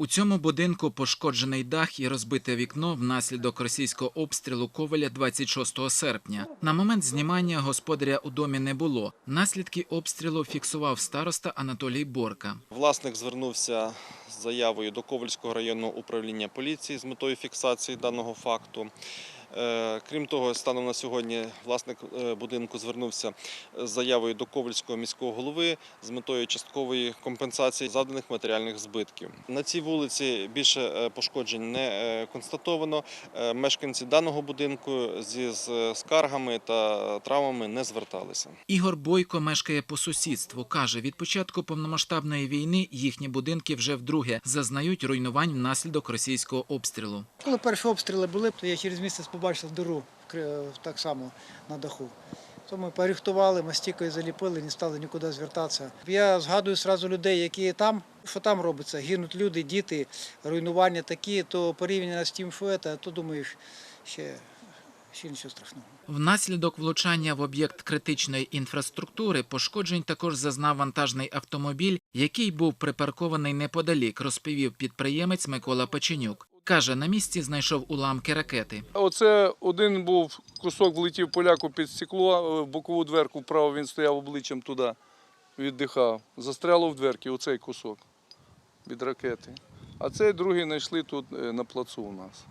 У цьому будинку пошкоджений дах і розбите вікно внаслідок російського обстрілу Ковеля 26 серпня. На момент знімання господаря у домі не було. Наслідки обстрілу фіксував староста Анатолій Борка. Власник звернувся з заявою до Ковальського районного управління поліції з метою фіксації даного факту. Е, Крім того, станом на сьогодні власник е, будинку звернувся з заявою до Ковальського міського голови з метою часткової компенсації завданих матеріальних збитків. На цій вулиці більше е, пошкоджень не констатовано. Мешканці даного будинку зі скаргами та травмами не зверталися. Ігор Бойко мешкає по сусідству. Каже, від початку повномасштабної війни їхні будинки вже вдруге зазнають руйнувань внаслідок російського обстрілу. Коли перші обстріли були, то я через місяць побачив диру кри- так само на даху. То ми порихтували, мастікою заліпили, не стали нікуди звертатися. Я згадую одразу людей, які там, що там робиться, гинуть люди, діти, руйнування такі, то порівняно з тим, що це, то думаю, ще, ще нічого страшного. Внаслідок влучання в об'єкт критичної інфраструктури пошкоджень також зазнав вантажний автомобіль, який був припаркований неподалік, розповів підприємець Микола Печенюк. Каже, на місці знайшов уламки ракети. Оце один був кусок влетів поляку під стекло, в бокову дверку вправо він стояв обличчям туди, віддихав. Застряло в дверки оцей кусок від ракети. А цей другий знайшли тут е, на плацу у нас.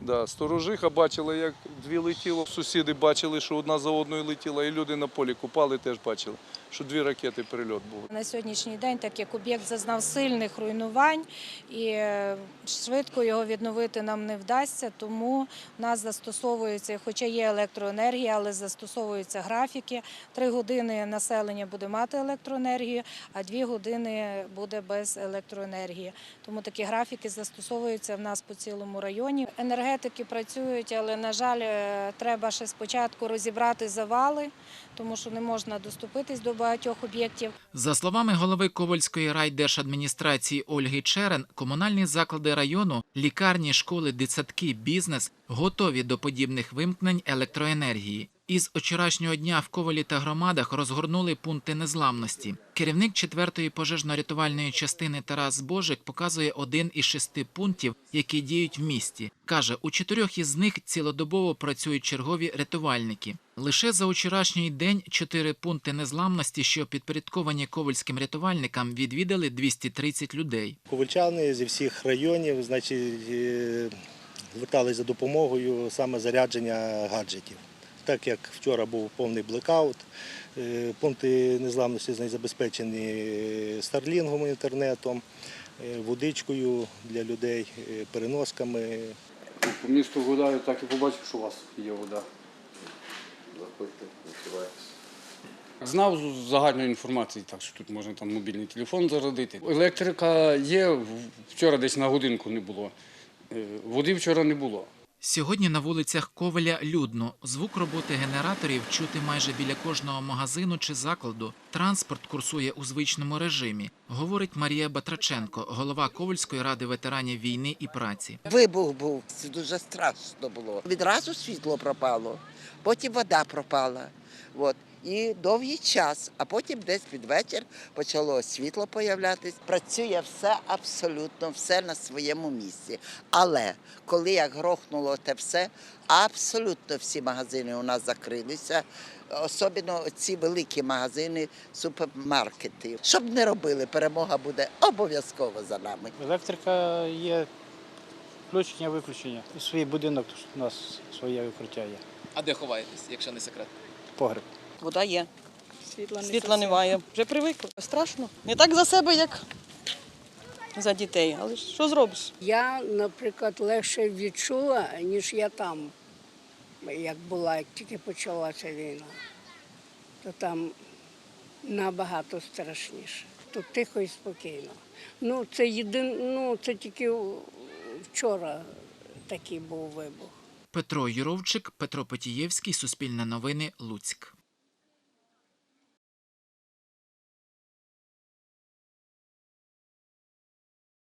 Да, сторожиха бачила, як дві летіло. Сусіди бачили, що одна за одною летіла, і люди на полі купали, теж бачили, що дві ракети перельот був. На сьогоднішній день, так як об'єкт зазнав сильних руйнувань і е, швидко його відновити нам не вдасться, тому в нас застосовується, хоча є електроенергія, але застосовуються графіки. Три години населення буде мати електроенергію, а дві години буде без електроенергії. Тому такі графіки застосовуються в нас по цілому районі. Енергетики працюють, але на жаль, е, треба ще спочатку розібрати завали, тому що не можна доступитись до багатьох об'єктів. За словами голови Ковальської райдержадміністрації Ольги Черен, комунальні заклади району, лікарні, школи, дитсадки, бізнес готові до подібних вимкнень електроенергії. Із вчорашнього дня в Ковалі та громадах розгорнули пункти незламності. Керівник 4-ї пожежно-рятувальної частини Тарас Божик показує один із шести пунктів, які діють в місті. Каже, у чотирьох із них цілодобово працюють чергові рятувальники. Лише за вчорашній день чотири пункти незламності, що підпорядковані ковальським рятувальникам, відвідали 230 людей. Ковальчани зі всіх районів, значить, е, звертались за допомогою саме зарядження гаджетів. Так як вчора був повний блекаут, е, пункти незламності забезпечені старлінгом інтернетом, е, водичкою для людей, е, переносками. По місту гуляю, так і побачив, що у вас є вода. Заходьте, відкриваєтесь. Знав з загальної інформації, так що тут можна там мобільний телефон зарядити. Електрика є, вчора десь на годинку не було. Е, Води вчора не було. Сьогодні на вулицях Ковеля людно. Звук роботи генераторів чути майже біля кожного магазину чи закладу. Транспорт курсує у звичному режимі, говорить Марія Батраченко, голова Ковальської ради ветеранів війни і праці. Вибух був, це дуже страшно було. Відразу світло пропало, потім вода пропала. От. І довгий час, а потім десь під вечір почало світло появлятись. Працює все абсолютно, все на своєму місці. Але коли як грохнуло те все, абсолютно всі магазини у нас закрилися. Особливо ці великі магазини, супермаркети. Щоб не робили, перемога буде обов'язково за нами. Електрика є включення, виключення. Свій будинок у нас своє викриття є. А де ховаєтесь, якщо не секрет? Погреб. Вода є. Світла, Світла немає. Вже привикли. Страшно. Не так за себе, як за дітей. Але що зробиш? Я, наприклад, легше відчула, ніж я там, як була, як тільки почалася війна. То там набагато страшніше. Тут тихо і спокійно. Ну, це єдин, ну, це тільки вчора такий був вибух. Петро Юровчик, Петро Потієвський, Суспільне новини, Луцьк.